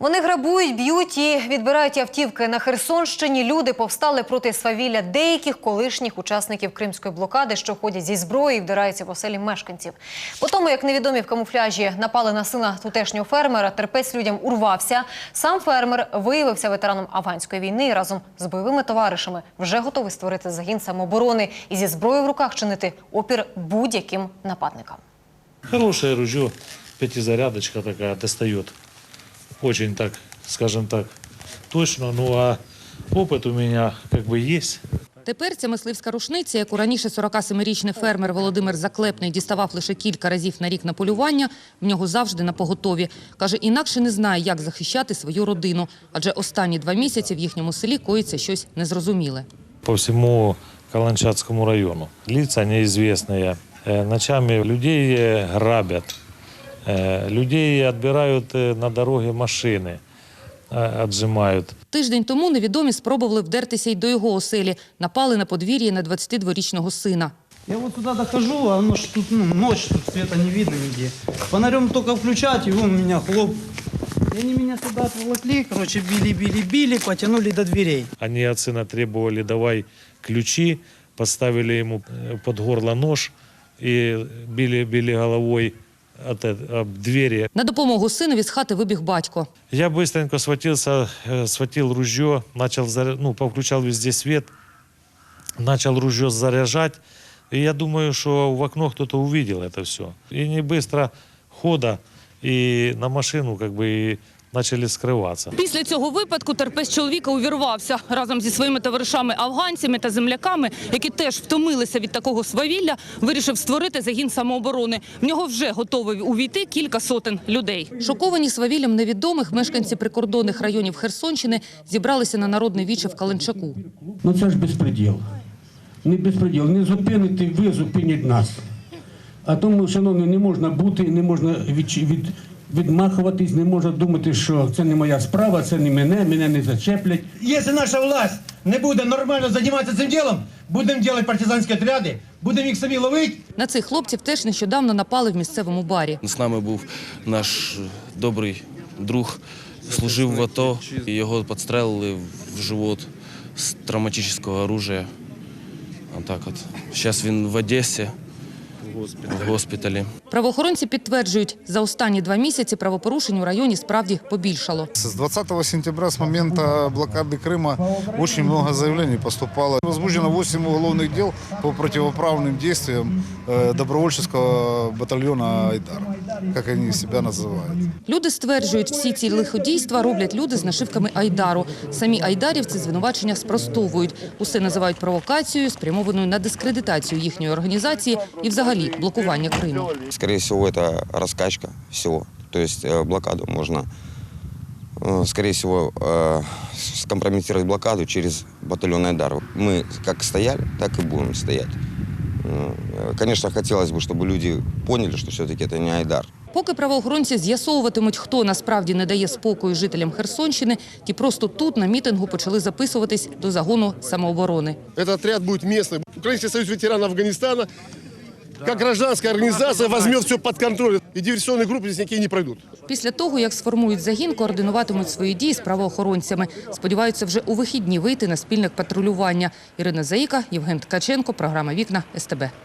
Вони грабують, б'ють і відбирають автівки на Херсонщині. Люди повстали проти свавілля деяких колишніх учасників кримської блокади, що ходять зі зброї і вдираються в оселі мешканців. По тому, як невідомі в камуфляжі напали на сина тутешнього фермера, терпець людям урвався. Сам фермер виявився ветераном афганської війни і разом з бойовими товаришами вже готовий створити загін самооборони і зі зброєю в руках чинити опір будь-яким нападникам. Хорошее ружье, пятизарядочка такая достает Очень так, скажем так, точно. Ну а опыт у меня как бы есть. Тепер ця мисливська рушниця, яку раніше 47-річний фермер Володимир Заклепний діставав лише кілька разів на рік на полювання, в нього завжди на поготові. Каже, інакше не знає, як захищати свою родину, адже останні два місяці в їхньому селі коїться щось незрозуміле. По всему Каланчатскому району. Лица неизвестные. Э, Ночами людей э, грабят. Э, Людей отбирают э, на дороге машины, э, отжимают. Тиждень тому невідомі спробували вдертися й до його оселі. Напали на подвір'я на 22-річного сина. Я вот туда дохожу, а оно ж тут ну, ночь, тут света не видно нигде. Фонарем только включать, и вон у меня хлоп. И они меня сюда отволокли, короче, били, били, били, потянули до дверей. Они от сына требовали «давай ключи», поставили ему э, под горло нож и били, били головой от, э- об двери. На допомогу синові з хати вибіг батько. Я быстренько схватился, э, схватил ружье, начал, заря- ну, повключал везде свет, начал ружье заряжать. И я думаю, что в окно кто-то увидел это все. И не быстро хода и на машину как бы и начали скрываться. Після цього випадку терпець чоловіка увірвався разом зі своїми товаришами-афганцями та земляками, які теж втомилися від такого свавілля, вирішив створити загін самооборони. В нього вже готові увійти кілька сотень людей. Шоковані свавіллям невідомих мешканці прикордонних районів Херсонщини зібралися на народне віче в Каленчаку. Ну це ж безпреділ. Не безпреділ. Не зупините ви, зупинять нас. А тому, шановні, не можна бути, не можна від, від, відмахуватись, не можна думати, що це не моя справа, це не мене, мене не зачеплять. Если наша власть не буде нормально займатися цим ділом, будемо робити партизанські отряди, будемо їх самі ловити. На цих хлопців теж нещодавно напали в місцевому барі. З нами був наш добрий друг, служив в АТО, і його підстрелили в живот з травматичного оружия. Отак от. Зараз він в Одесі, в госпіталі. Правоохоронці підтверджують, за останні два місяці правопорушень у районі справді побільшало. С 20 сентября, с момента блокады Крыма, очень много заявлений поступало. Возбуждено 8 уголовных дел по противоправным действиям э, добровольческого батальона «Айдар», как они себя называют. Люди стверджують, всі ці лиходійства роблять люди з нашивками Айдару. Самі айдарівці звинувачення спростовують. Усе називають провокацією, спрямованою на дискредитацію їхньої організації і взагалі блокування Криму. Скорее всего, это раскачка всего. То есть э, блокаду можно, э, скорее всего, э, скомпрометировать блокаду через батальон Айдар. Мы как стояли, так и будем стоять. Э, Конечно, хотелось бы, чтобы люди поняли, что все-таки это не Айдар. Поки правоохоронці з'ясовуватимуть, хто насправді не дає спокою жителям Херсонщини, ті просто тут на мітингу почали записуватись до загону самооборони. Этот отряд будет местный. Украинский союз ветеранов Афганистана, как гражданская организация, возьмет все под контроль. И диверсионные группы здесь никакие не пройдут. Після того, як сформують загін, координуватимуть свої дії з правоохоронцями. Сподіваються вже у вихідні вийти на спільне патрулювання. Ірина Заїка, Євген Ткаченко, програма «Вікна» СТБ.